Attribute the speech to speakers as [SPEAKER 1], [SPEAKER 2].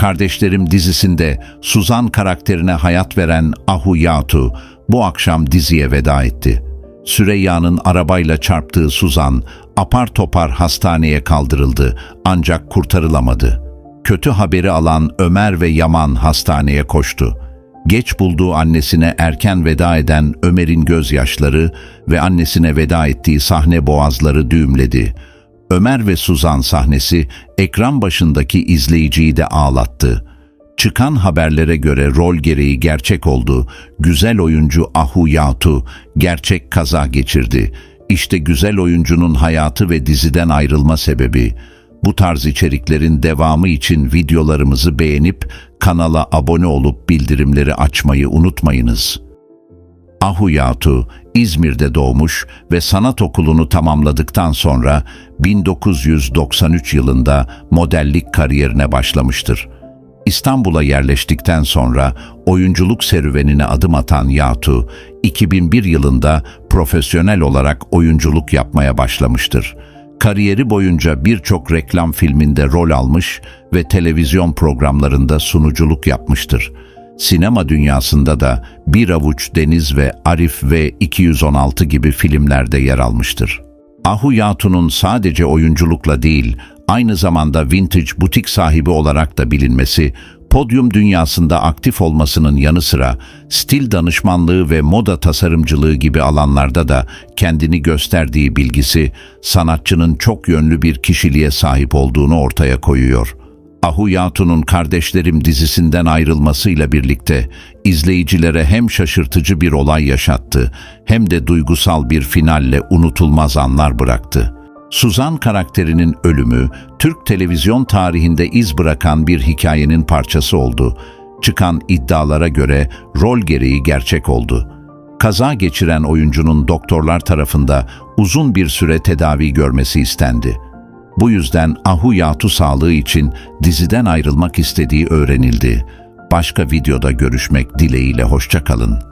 [SPEAKER 1] Kardeşlerim dizisinde Suzan karakterine hayat veren Ahu Yatu bu akşam diziye veda etti. Süreyya'nın arabayla çarptığı Suzan apar topar hastaneye kaldırıldı ancak kurtarılamadı. Kötü haberi alan Ömer ve Yaman hastaneye koştu. Geç bulduğu annesine erken veda eden Ömer'in gözyaşları ve annesine veda ettiği sahne boğazları düğümledi. Ömer ve Suzan sahnesi ekran başındaki izleyiciyi de ağlattı. Çıkan haberlere göre rol gereği gerçek oldu. Güzel oyuncu Ahu Yatu gerçek kaza geçirdi. İşte güzel oyuncunun hayatı ve diziden ayrılma sebebi. Bu tarz içeriklerin devamı için videolarımızı beğenip kanala abone olup bildirimleri açmayı unutmayınız. Ahu Yatu, İzmir'de doğmuş ve sanat okulunu tamamladıktan sonra 1993 yılında modellik kariyerine başlamıştır. İstanbul'a yerleştikten sonra oyunculuk serüvenine adım atan Yatu, 2001 yılında profesyonel olarak oyunculuk yapmaya başlamıştır. Kariyeri boyunca birçok reklam filminde rol almış ve televizyon programlarında sunuculuk yapmıştır. Sinema dünyasında da Bir Avuç Deniz ve Arif ve 216 gibi filmlerde yer almıştır. Ahu Yatun'un sadece oyunculukla değil, aynı zamanda vintage butik sahibi olarak da bilinmesi, podyum dünyasında aktif olmasının yanı sıra stil danışmanlığı ve moda tasarımcılığı gibi alanlarda da kendini gösterdiği bilgisi sanatçının çok yönlü bir kişiliğe sahip olduğunu ortaya koyuyor. Ahu Yatun'un Kardeşlerim dizisinden ayrılmasıyla birlikte izleyicilere hem şaşırtıcı bir olay yaşattı hem de duygusal bir finalle unutulmaz anlar bıraktı. Suzan karakterinin ölümü, Türk televizyon tarihinde iz bırakan bir hikayenin parçası oldu. Çıkan iddialara göre rol gereği gerçek oldu. Kaza geçiren oyuncunun doktorlar tarafında uzun bir süre tedavi görmesi istendi. Bu yüzden Ahu Yatu sağlığı için diziden ayrılmak istediği öğrenildi. Başka videoda görüşmek dileğiyle hoşçakalın.